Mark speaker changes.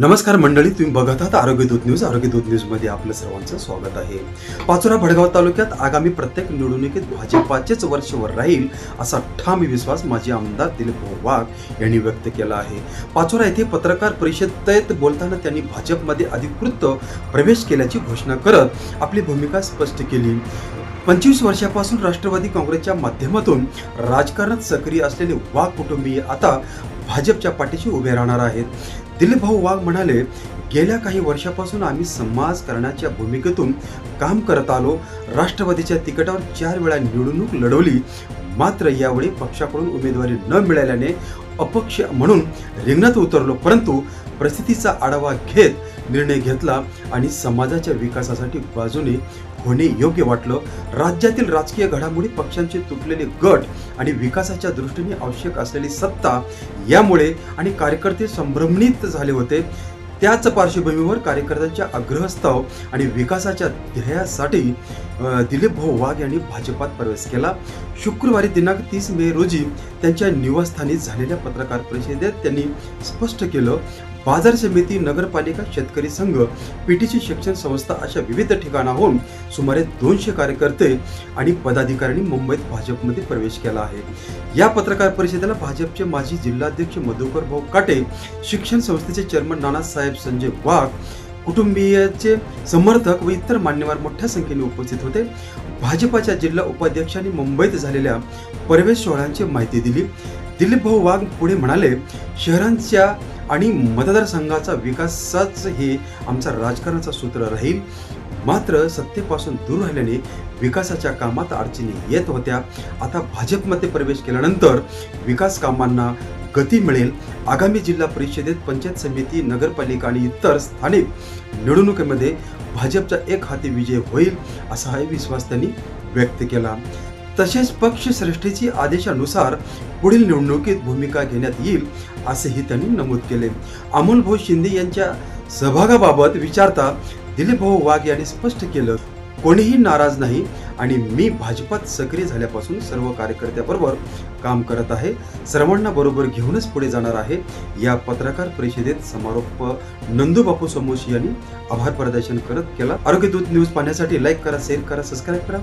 Speaker 1: नमस्कार मंडळी तुम्ही बघत आहात आरोग्यदूत न्यूज. आरोग्य न्यूजमध्ये आपलं सर्वांचं स्वागत आहे. पाचोरा भडगाव तालुक्यात आगामी प्रत्येक निवडणुकीत भाजपाचेच वर्षभर राहील असा ठाम विश्वास माजी आमदार दिलीप वाघ यांनी व्यक्त केला आहे. पाचोरा येथे पत्रकार परिषदेत बोलताना त्यांनी भाजपमध्ये अधिकृत प्रवेश केल्याची घोषणा करत आपली भूमिका स्पष्ट केली. पंचवीस वर्षापासून राष्ट्रवादी काँग्रेसच्या माध्यमातून राजकारणात सक्रिय असलेले वाघ कुटुंबीय आता भाजपच्या पाठीशी उभे राहणार आहेत. दिलीपभाऊ वाघ म्हणाले गेल्या काही वर्षापासून आम्ही समाज करण्याच्या भूमिकेतून काम करत आलो. राष्ट्रवादीच्या तिकटावर चार वेळा निवडणूक लढवली. मात्र यावेळी पक्षाकडून उमेदवारी न मिळाल्याने अपक्ष म्हणून रिंगणात उतरलो परंतु परिस्थितीचा आढावा घेत निर्णय घेतला आणि समाजाच्या विकासासाठी बाजूने होणे योग्य वाटलं. राज्यातील राजकीय घडामोडी पक्षांचे तुटलेले गट आणि विकासाच्या दृष्टीने आवश्यक असलेली सत्ता यामुळे आणि कार्यकर्ते संभ्रमित झाले होते. त्याच पार्श्वभूमीवर कार्यकर्त्यांच्या आग्रहस्तव आणि विकासाच्या ध्येयासाठी दिलीप भाऊ वाघ यांनी भाजपात प्रवेश केला. शुक्रवारी दिनांक तीस मे रोजी त्यांच्या निवासस्थानी झालेल्या पत्रकार परिषदेत त्यांनी स्पष्ट केलं बाजार समिती नगरपालिका शेतकरी संघ पीटीसी शिक्षण संस्था अशा विविध ठिकाणाहून सुमारे दोनशे कार्यकर्ते आणि पदाधिकाऱ्यांनी मुंबईत भाजपमध्ये प्रवेश केला आहे. या पत्रकार परिषदेला भाजपचे माजी जिल्हाध्यक्ष मधुकर भाऊ काटे शिक्षण संस्थेचे चेअरमन नानासाहेब संजय वाघ कुटुंबीयाचे समर्थक व इतर मान्यवर मोठ्या संख्येने उपस्थित होते. भाजपाच्या जिल्हा उपाध्यक्षांनी मुंबईत झालेल्या प्रवेश सोहळ्यांची माहिती दिली. दिलीप भाऊ वाघ पुढे म्हणाले शहरांच्या आणि मतदारसंघाचा विकासाच हे आमचा राजकारणाचा सूत्र राहील. मात्र सत्तेपासून दूर राहिल्याने विकासाच्या कामात अडचणी येत होत्या. आता भाजपमध्ये प्रवेश केल्यानंतर विकास कामांना गती मिळेल. आगामी जिल्हा परिषदेत पंचायत समिती नगरपालिका आणि इतर स्थानिक निवडणुकीमध्ये भाजपचा एक हाती विजय होईल असाही विश्वास त्यांनी व्यक्त केला. तसेच पक्षश्रेष्ठीची आदेशानुसार पुढील निवडणुकीत भूमिका घेण्यात येईल असेही त्यांनी नमूद केले. अमोल भाऊ शिंदे यांच्या सहभागाबाबत विचारता दिलीप भाऊ वाघ यांनी स्पष्ट केलं कोणीही नाराज नाही आणि मी भाजपात सक्रिय झाल्यापासून सर्व कार्यकर्त्याबरोबर काम करत आहे. सर्वांना बरोबर घेऊनच पुढे जाणार आहे. या पत्रकार परिषदेत समारोप नंदू बापू समोशी यांनी आभार प्रदर्शन करत केला. आरोग्य दूत न्यूज पाहण्यासाठी लाईक करा शेअर करा सबस्क्राईब करा.